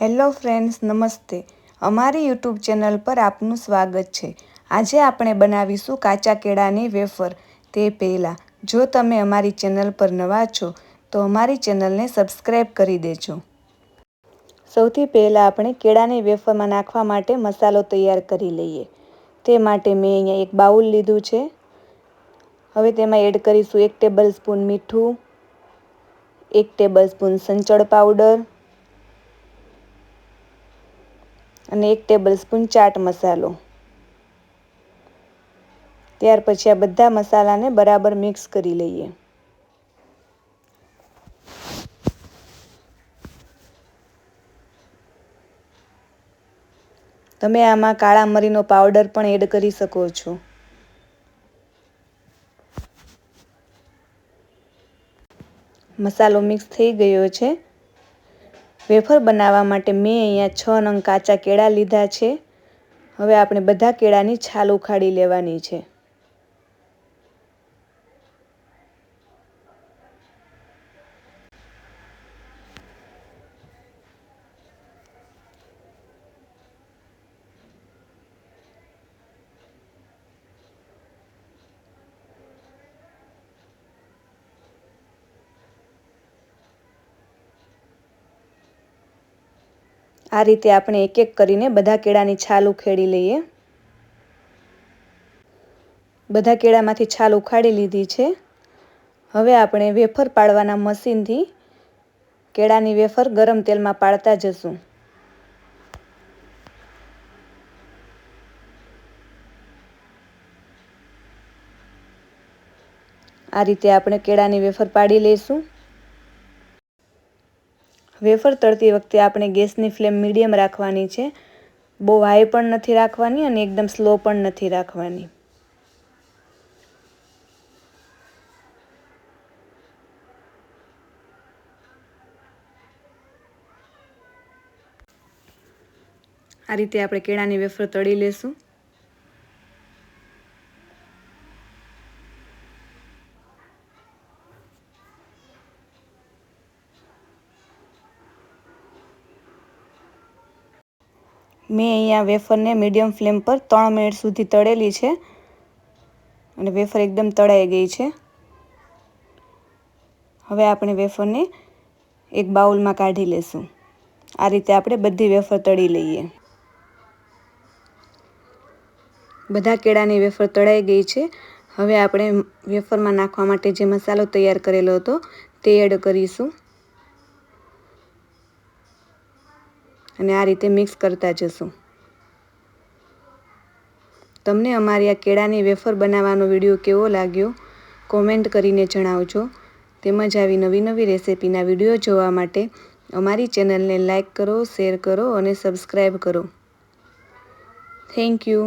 Hello friends, નમસ્તે. અમારી YouTube channel પર આપનું સ્વાગત છે. આજે આપણે બનાવીશું કાચા કેળાની વેફર. તે પહેલાં, જો તમે અમારી ચેનલ પર નવા છો, તો અમારી ચેનલને સબસ્ક્રાઈબ કરી દેજો. સૌથી પહેલાં આપણે કેળાની વેફરમાં નાખવા માટે મસાલો તૈયાર કરી લઈએ. તે માટે મેં અહીંયા એક બાઉલ લીધું છે. હવે તેમાં એડ કરીશું એક ટેબલ સ્પૂન મીઠું, એક ટેબલ સ્પૂન સંચળ પાવડર અને એક ટેબલ સ્પૂન ચાટ મસાલો. ત્યાર પછી આ બધા મસાલાને બરાબર મિક્સ કરી લઈએ. તમે આમાં કાળા મરીનો પાવડર પણ એડ કરી શકો છો. મસાલો મિક્સ થઈ ગયો છે. વેફર બનાવવા માટે મેં અહીંયા છ નંગ કાચા કેળા લીધા છે. હવે આપણે બધા કેળાની છાલ ઉખાડી લેવાની છે. આ રીતે આપણે એક એક કરીને બધા કેળાની છાલ ઉખેડી લઈએ. બધા કેળામાંથી છાલ ઉખાડી લીધી છે. હવે આપણે વેફર પાડવાના મશીનથી કેળાની વેફર ગરમ તેલમાં પાડતા જશું. આ રીતે આપણે કેળાની વેફર પાડી લઈશું. વેફર તળતી વખતે આપણે ગેસની ફ્લેમ મીડિયમ રાખવાની છે. બહુ હાઈ પણ નથી રાખવાની અને એકદમ સ્લો પણ નથી રાખવાની. આ રીતે આપણે કેળાની વેફર તળી લેશું. મેં અહીંયા વેફરને મીડિયમ ફ્લેમ પર ત્રણ મિનિટ સુધી તળેલી છે. અને વેફર એકદમ તળાઈ ગઈ છે. હવે આપણે વેફરને એક બાઉલમાં કાઢી લેશું. આ રીતે આપણે બધી વેફર તળી લઈએ. બધા કેળાની વેફર તળાઈ ગઈ છે. હવે આપણે વેફરમાં નાખવા માટે જે મસાલો તૈયાર કરેલો હતો તે એડ કરીશું. અને આ રીતે મિક્સ કરતા જશું. તમને અમારી આ કેળાની વેફર બનાવવાનો વીડિયો કેવો લાગ્યો કોમેન્ટ કરીને જણાવજો. તેમજ આવી નવી નવી રેસિપીના વીડિયો જોવા માટે અમારી ચેનલને લાઇક કરો શેર કરો અને સબસ્ક્રાઈબ કરો. Thank you